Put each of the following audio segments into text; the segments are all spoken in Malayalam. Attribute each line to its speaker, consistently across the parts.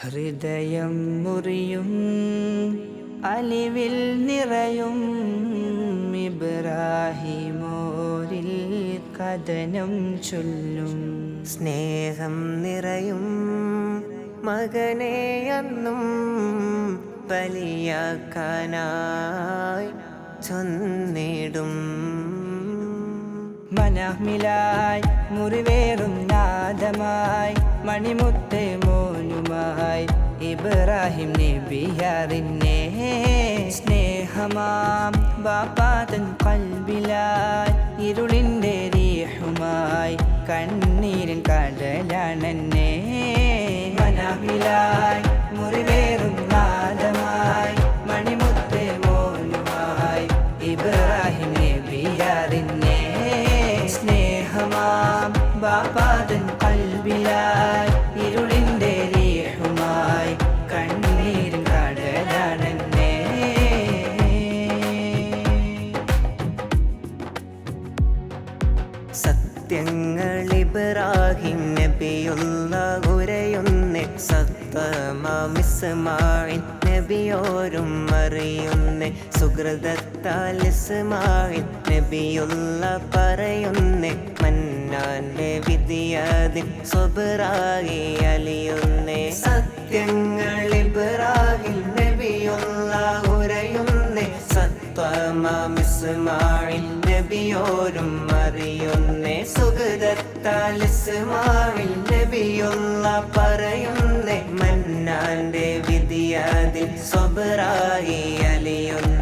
Speaker 1: ഹൃദയം മുറിയും അലിവിൽ നിറയും ഇബ്രാഹിമോരിൽ കഥനം ചൊല്ലും.
Speaker 2: സ്നേഹം നിറയും മകനെ അന്നും ബലിയാക്കാനായി ചൊന്നിടും.
Speaker 1: മനമിലായി മുറിവേറും നാദമായി മണിമുത്ത് ഇബ്രാഹിം നബിയാറിനെ സ്നേഹമാം ബാപ്പാതൻ കൽബിലായി ഇരുളിന്റെ രീഹുമായി കണ്ണീരിൻ കടലാണെന്നെ. മനമിലായി മുറിവേറും നാദമായി മണിമുത്തേ മോനുമായി ഇബ്രാഹിം നബിയാറിനെ സ്നേഹമാം ബാപ്പാതൻ കൽബിലായി
Speaker 2: സത്യങ്ങൾ ഇബ്രാഹിം നബിയുള്ള ഉരയുന്നേ സത്തമാമിസ്മായിൻ നബിയോരും അറിയുന്നേ. സുഹൃതത്താൽ നബിയുള്ള പറയുന്നേ. മന്നാന്റെ വിധിയാതിൽ സ്വബറായി അലിയുന്നേ. സത്യങ്ങൾ ഇബ്രാഹിം നബിയുള്ള ഉരയുന്നേ. സത്വമാമിസ്മായിൽ നബിയോരും അറിയുന്നേ. സുഗതത്താൽ ഇസ്മായിൽ നബിയുള്ള പറയുന്നേ മന്നാന്റെ വിധിയാതിൽ സ്വബറായി അലിയുന്നേ.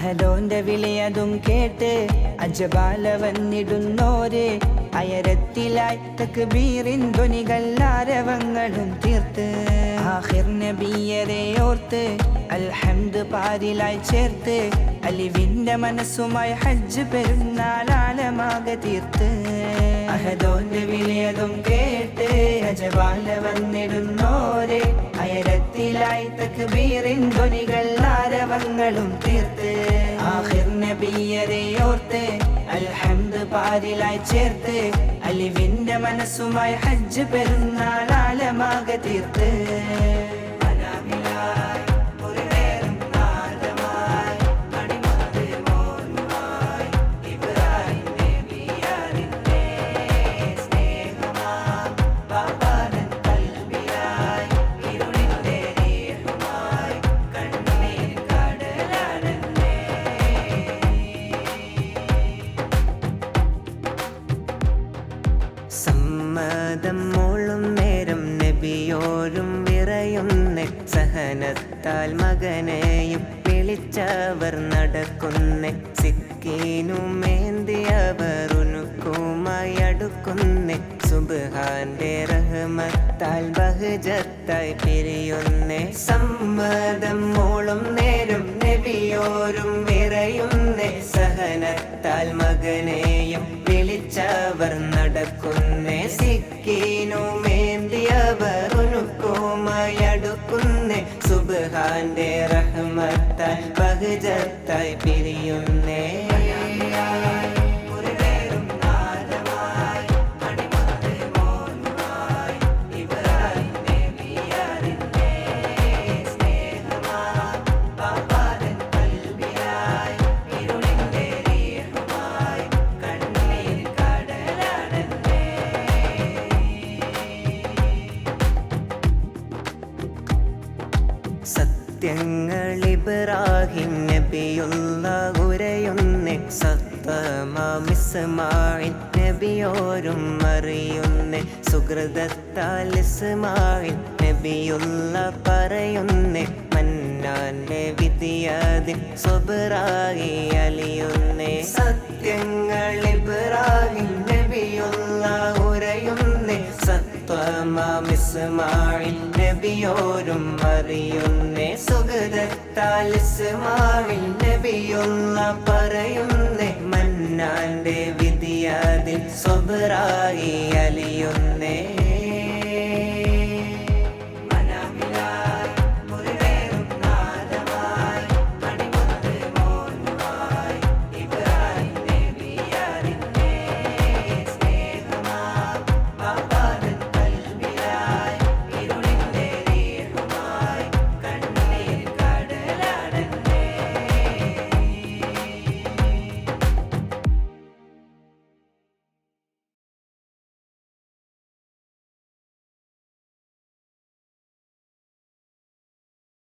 Speaker 2: അഹലോന്റെ വിളിയതും കേട്ട് അജബാല വന്നിടുന്നോര്. അയരത്തിലായി തക്ബീറിൻ ധ്വനികൾ ആരവങ്ങളും തീർത്ത്. ആഹിർ നബിയരെ ഓർത്ത് അൽഹംദ് പാരിലായി ചേർത്ത് അലിവിന്റെ മനസ്സുമായി ഹജ്ജ് പെരുന്നാളാലമാകെ തീർത്ത്. അഹദോന്റെ വിളിയതും കേട്ട് അജബാല വന്നിടുന്നോരെ. അയരത്തിലായി തക്ബീറിൻ ധ്വനികൾ ആരവങ്ങളും തീർത്ത്. ആഹിർ നബിയരെ ഓർത്ത് അൽഹംദ് പാരിലായി ചേർത്ത് അലിവിന്റെ മനസ്സുമായി ഹജ്ജ് പെരുന്നാളാലമാകെ തീർത്ത്. മനമിലായി സമ്മതം മോളും നേരം നബിയോരും വിറയുന്ന. സഹനത്താൽ മകനെയും വിളിച്ചവർ നടക്കുന്ന. സിക്കീനുമേന്തിയവർ ഉനുക്കുമായി അടുക്കുന്ന. സുബാന്റെ റഹ്മത്താൽ ബഹുജത്തായി പിരിയുന്നെ. സമ്മതം മോളും നേരം നബിയോരും വിറയുന്ന. സഹനത്താൽ മകനെയും വിളിച്ചവർ നടക്കുന്നേ സിക്കീനുമേന്തിയവർ ഉനുക്കുമായി അടുക്കുന്നേ സുബാന്റെ റഹ്മത്തായി ബഹുജത്തായി പിരിയുന്നേ. സത്യങ്ങൾ നബിയോരും അറിയുന്ന സുഹൃതത്താൽ നബിയുള്ള പറയുന്ന മന്നാന്റെ വിധിയാതിൽ സ്വബറായി അലിയുന്ന സത്യങ്ങൾ നബിയുള്ള നബിയോരും അറിയുന്നേ സുഗതത്താൽ ഇസ്മായിൽ നബിയുള്ള പറയുന്നേ മന്നാന്റെ വിധിയാതിൽ സ്വബറായി അലിയുന്നേ.